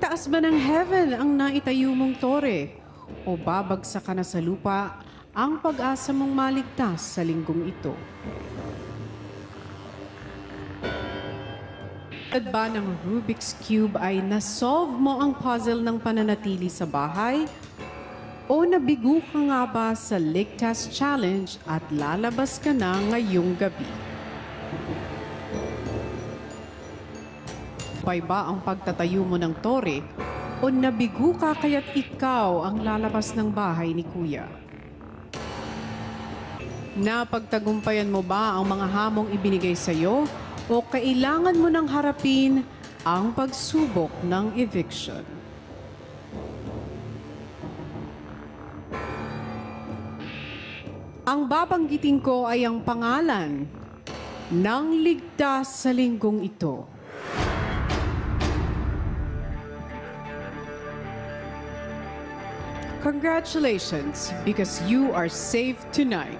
Taas ba ng heaven ang naitayo mong tore? O babagsak ka na sa lupa ang pag-asa mong maligtas sa linggong ito? At ba ng Rubik's Cube ay nasolve mo ang puzzle ng pananatili sa bahay? O nabigo ka nga ba sa Ligtas Challenge at lalabas ka na ngayong gabi? Bay ba ang pagtatayo mo ng tore? O nabigo ka kaya't ikaw ang lalabas ng bahay ni Kuya? Napagtagumpayan mo ba ang mga hamong ibinigay sa iyo? O kailangan mo nang harapin ang pagsubok ng eviction? Ang babanggitin ko ay ang pangalan ng ligtas sa linggong ito. Congratulations because you are safe tonight.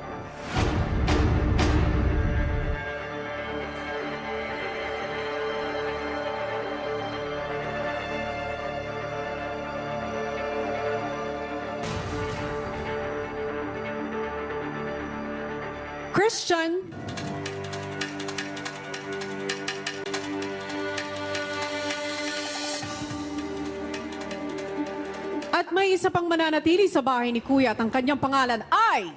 Christian, At may isa pang mananatili sa bahay ni Kuya at ang kanyang pangalan ay...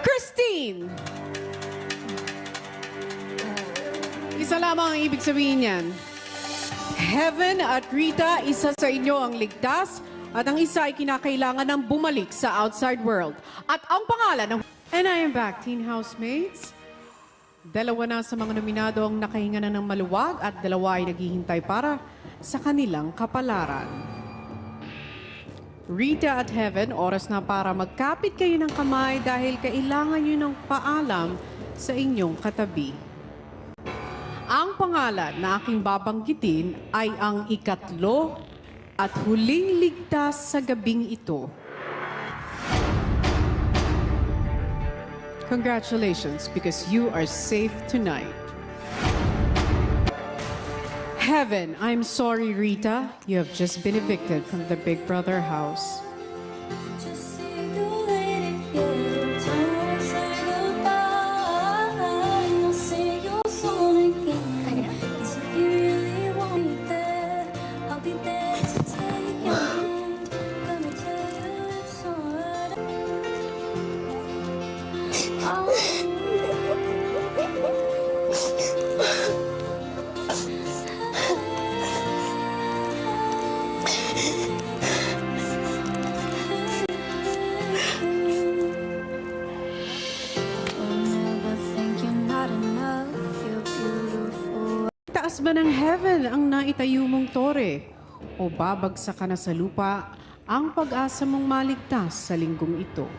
Christine! Isa lamang ang ibig sabihin niyan. Heaven at Rita, isa sa inyo ang ligtas at ang isa ay kinakailangan ng bumalik sa outside world. At ang pangalan ng... And I am back, teen housemates. Dalawa na sa mga nominado ang nakahinga na ng maluwag at dalawa ay naghihintay para sa kanilang kapalaran. Rita at Heaven, oras na para magkapit kayo ng kamay dahil kailangan nyo ng paalam sa inyong katabi. Ang pangalan na aking babanggitin ay ang ikatlo at huling ligtas sa gabing ito. Congratulations because you are safe tonight. Heaven, I'm sorry, Rita. You have just been evicted from the Big Brother house. Taas ba ng heaven ang naitayo mong tore? O babagsak ka na sa lupa ang pag-asa mong maligtas sa linggong ito?